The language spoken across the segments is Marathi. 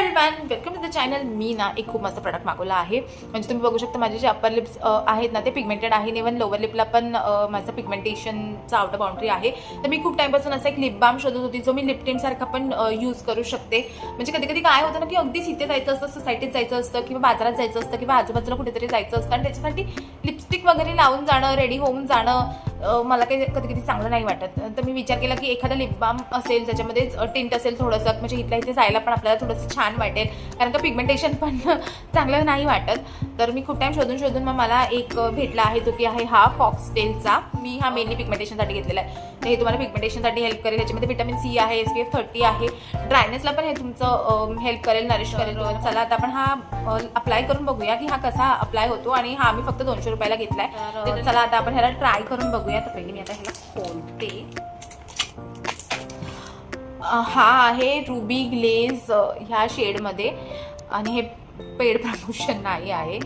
Everyone welcome to the channel मी ना एक खूप मस्त प्रोडक्ट मागवला आहे. म्हणजे तुम्ही बघू शकता माझे जे अप्पर लिप्स आहेत ना ते पिगमेंटेड आहे इवन लोअर लिपला पण माझं पिगमेंटेशनचा आउटर बाउंड्री आहे. तर मी खूप टाईमपासून असं एक लिप बाम शोधत होती जो मी लिप पण यूज करू शकते. म्हणजे कधी कधी काय होतं ना की अगदीच इथे जायचं असतं सोसायटीत जायचं असतं किंवा बाजारात जायचं असतं किंवा आजूबाजूला कुठेतरी जायचं असतं. आणि त्याच्यासाठी लिपस्टिक वगैरे लावून जाणं रेडी होऊन जाणं मला काही कधी कधी चांगलं नाही वाटत. तर मी विचार केला की एखादा लिप बाम असेल त्याच्यामध्ये टिंट असेल थोडंसं म्हणजे इथल्या इथे जायला पण आपल्याला थोडंसं छान वाटेल. कारण का पिगमेंटेशन पण चांगलं नाही वाटत. तर मी खूप टाईम शोधून शोधून मग मला एक भेटला आहे जो की आहे हा फॉक्सटेलचा मी हा मेनली पिगमेंटेशनसाठी घेतलेला आहे. तर हे तुम्हाला पिगमेंटेशनसाठी हेल्प करेल. याच्यामध्ये विटॅमिन सी आहे एस पी एफ थर्टी आहे. ड्रायनेसला पण हे तुमचं हेल्प करेल नरिश करेल. चला आता आपण हा अप्लाय करून बघूया की हा कसा अप्लाय होतो. आणि हा मी फक्त दोनशे रुपयाला घेतलाय. तर चला आता आपण ह्याला ट्राय करून बघूया. बघूया तर पहिले मी आता ह्याला खोलते. हा आहे रुबी ग्लेज ह्या शेडमध्ये आणि हे पेड प्रमोशन नाही आहे.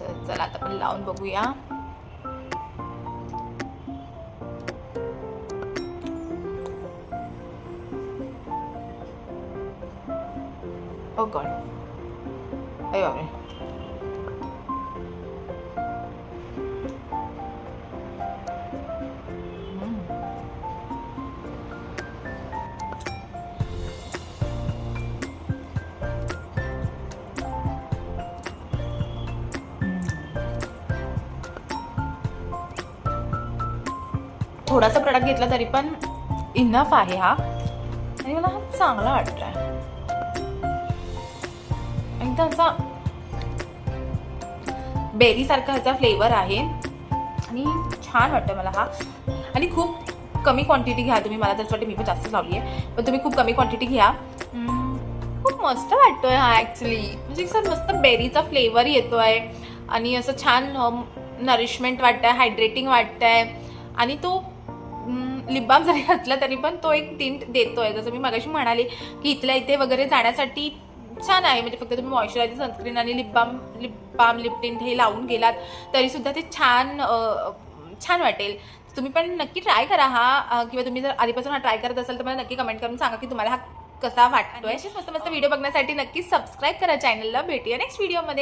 तर चला आता आपण लावून बघूया. Oh God. अरे बापरे. थोडासा प्रोडक्ट घेतला तरी पण इनफ आहे हा. आणि मला हा चांगला वाटतोय. एकदम असा त्याचा बेरीसारखा ह्याचा फ्लेवर आहे. आणि छान वाटतं मला हा. आणि खूप कमी क्वांटिटी घ्या तुम्ही. मला तर वाटतं मी पण जास्त लावली आहे पण तुम्ही खूप कमी क्वांटिटी घ्या. खूप मस्त वाटतोय हा ॲक्च्युली म्हणजे असं मस्त बेरीचा फ्लेवर येतो आहे आणि असं छान नरिशमेंट वाटतं आहे हायड्रेटिंग वाटतं आहे आणि तो लिपबाम जरी असला तरी पण तो एक टिंट देतोय. जसं मी मगाशी म्हणाले की इथल्या इथे वगैरे जाण्यासाठी छान आहे. म्हणजे फक्त तुम्ही मॉइश्चरायझर सनस्क्रीन आणि lip balm lip balm lip tint हे लावून गेलात तरी सुद्धा ते छान छान वाटेल. तुम्ही पण नक्की ट्राय करा हा किंवा तुम्ही जर आधीपासून हा ट्राय करत असाल तर मला नक्की कमेंट करून सांगा की तुम्हाला हा कसा वाटतोय. असेच मस्त मस्त व्हिडिओ बघण्यासाठी नक्की सबस्क्राईब करा चॅनलला भेटूया नेक्स्ट व्हिडिओमध्ये